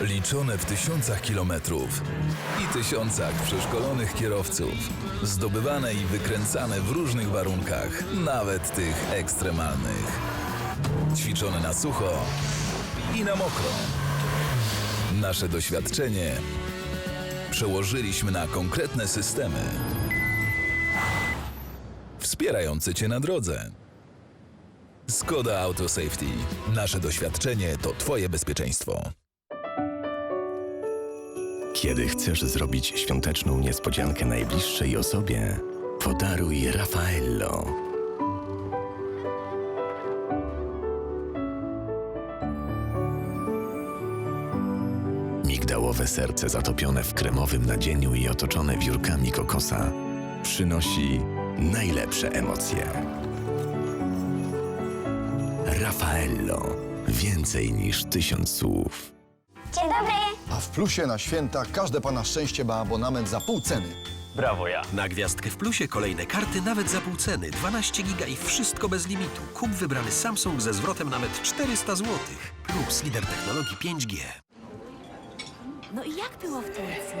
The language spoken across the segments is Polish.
liczone w tysiącach kilometrów i tysiącach przeszkolonych kierowców, zdobywane i wykręcane w różnych warunkach, nawet tych ekstremalnych. Ćwiczone na sucho i na mokro. Nasze doświadczenie przełożyliśmy na konkretne systemy wspierające Cię na drodze. Skoda Auto Safety. Nasze doświadczenie to Twoje bezpieczeństwo. Kiedy chcesz zrobić świąteczną niespodziankę najbliższej osobie, podaruj Raffaello. Migdałowe serce zatopione w kremowym nadzieniu i otoczone wiórkami kokosa przynosi najlepsze emocje. Raffaello. Więcej niż tysiąc słów. Dzień dobry. A w plusie na święta każde pana szczęście ma abonament za pół ceny. Brawo ja. Na Gwiazdkę w Plusie kolejne karty nawet za pół ceny. 12 giga i wszystko bez limitu. Kup wybrany Samsung ze zwrotem nawet 400 zł. Plus lider technologii 5G. No i jak było w Turcji?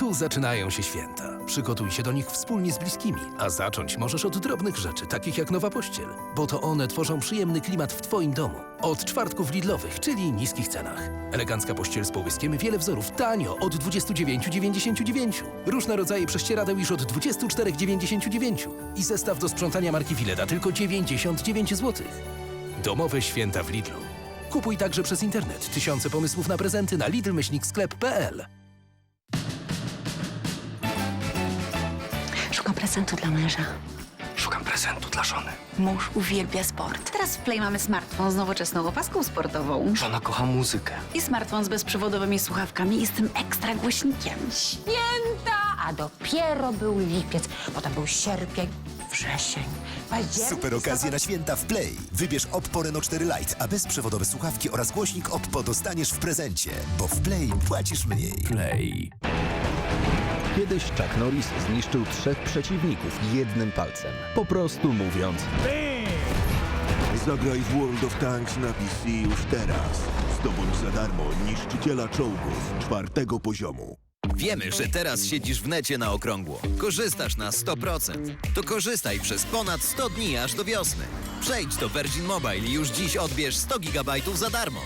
Tu zaczynają się święta. Przygotuj się do nich wspólnie z bliskimi, a zacząć możesz od drobnych rzeczy, takich jak nowa pościel, bo to one tworzą przyjemny klimat w Twoim domu. Od czwartków Lidlowych, czyli niskich cenach. Elegancka pościel z połyskiem, wiele wzorów, tanio, od 29,99. Różne rodzaje prześcieradeł już od 24,99. I zestaw do sprzątania marki Fileda tylko 99 zł. Domowe święta w Lidlu. Kupuj także przez internet. Tysiące pomysłów na prezenty na lidl-sklep.pl. prezentu dla męża. Szukam prezentu dla żony. Mąż uwielbia sport. Teraz w Play mamy smartfon z nowoczesną opaską sportową. Żona kocha muzykę. I smartfon z bezprzewodowymi słuchawkami i z tym ekstra głośnikiem. Święta! A dopiero był lipiec, potem był sierpień, wrzesień, październik. Super okazje na święta w Play. Wybierz Oppo Reno 4 Lite, a bezprzewodowe słuchawki oraz głośnik Oppo dostaniesz w prezencie, bo w Play płacisz mniej. Play. Kiedyś Chuck Norris zniszczył trzech przeciwników jednym palcem. Po prostu mówiąc, Zagraj w World of Tanks na PC już teraz. Zdobądź za darmo niszczyciela czołgów czwartego poziomu. Wiemy, że teraz siedzisz w necie na okrągło. Korzystasz na 100%. To korzystaj przez ponad 100 dni aż do wiosny. Przejdź do Virgin Mobile i już dziś odbierz 100 GB za darmo.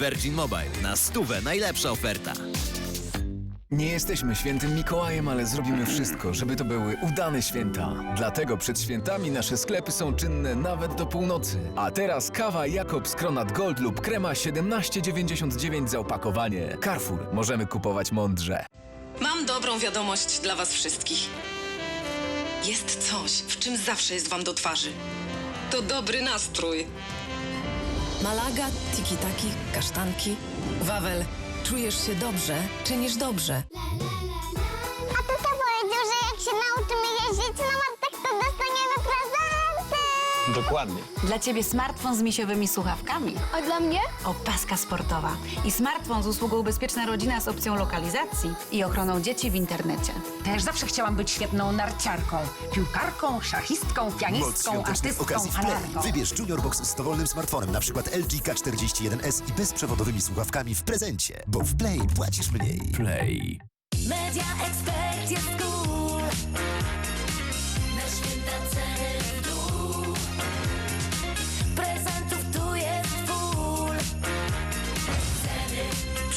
Virgin Mobile na stówę najlepsza oferta. Nie jesteśmy świętym Mikołajem, ale zrobimy wszystko, żeby to były udane święta. Dlatego przed świętami nasze sklepy są czynne nawet do północy. A teraz kawa Jakobs Kronat Gold lub krema 17,99 za opakowanie. Carrefour. Możemy kupować mądrze. Mam dobrą wiadomość dla Was wszystkich. Jest coś, w czym zawsze jest Wam do twarzy. To dobry nastrój. Malaga, tiki-taki, kasztanki, Wawel. Czujesz się dobrze, czynisz dobrze. Dokładnie. Dla ciebie smartfon z misiowymi słuchawkami. A dla mnie? Opaska sportowa. I smartfon z usługą Bezpieczna Rodzina z opcją lokalizacji i ochroną dzieci w internecie. Też zawsze chciałam być świetną narciarką, piłkarką, szachistką, Moc pianistką, świątecznych artystką, okazji w Play. malarką. Wybierz Junior Box z dowolnym smartfonem, na przykład LG K41S i bezprzewodowymi słuchawkami w prezencie, bo w Play płacisz mniej. Play. Media Expert jest cool.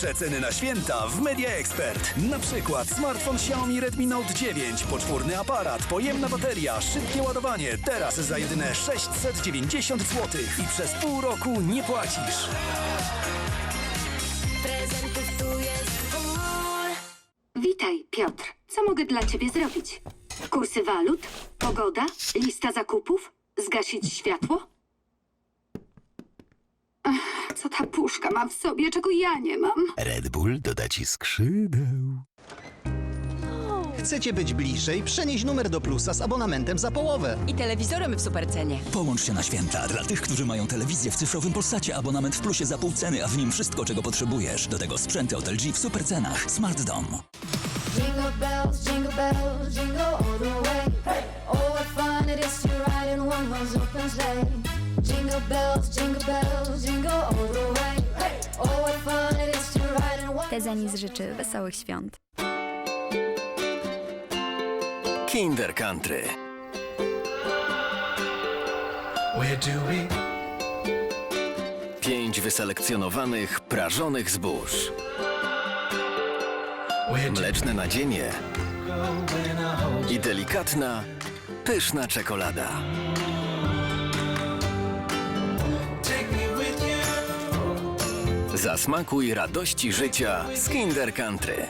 Przeceny na święta w Media Expert. Na przykład smartfon Xiaomi Redmi Note 9, poczwórny aparat, pojemna bateria, szybkie ładowanie. Teraz za jedyne 690 zł i przez pół roku nie płacisz. Witaj, Piotr. Co mogę dla ciebie zrobić? Kursy walut? Pogoda? Lista zakupów? Zgasić światło? Ach, co ta puszka ma w sobie, czego ja nie mam? Red Bull doda ci skrzydeł. Chcecie być bliżej? Przenieś numer do plusa z abonamentem za połowę. I telewizorem w supercenie. Połącz się na święta. Dla tych, którzy mają telewizję w cyfrowym Polsacie, abonament w plusie za pół ceny, a w nim wszystko, czego potrzebujesz. Do tego sprzęty od LG w supercenach. Smart Dom. Jingle bells, jingle bells, jingle all the way. Oh, what fun it is to ride in one horse open sleigh. Jingle bells, jingle bells, jingle Tezanis życzy wesołych świąt. Kinder Country. Pięć wyselekcjonowanych, prażonych zbóż. Mleczne nadzienie i delikatna, pyszna czekolada. Zasmakuj radości życia z Kinder Country.